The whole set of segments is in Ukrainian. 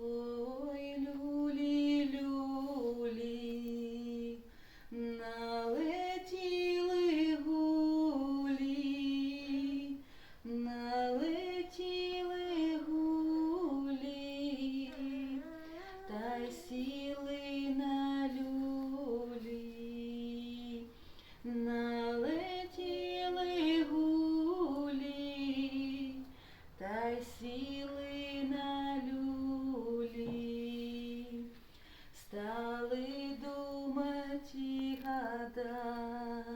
Ooh. Гадать,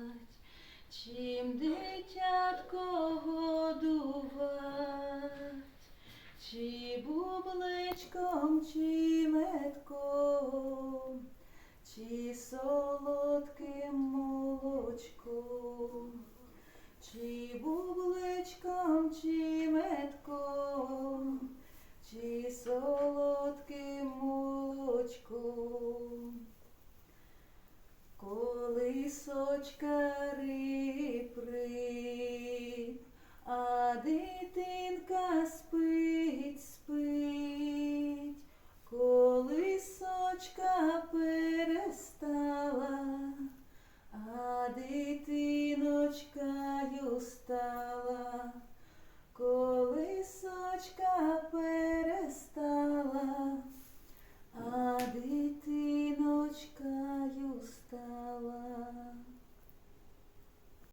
чим дитятко годувать, чи бубличком, чи метком, чи солодким молочком, чи бубличком, чи метком, чи солодким молочком. Дочкари при, а дитинка спить, спить, коли сочка перестала, а дитиночкою стала, коли сочка перестала, а дитиночкою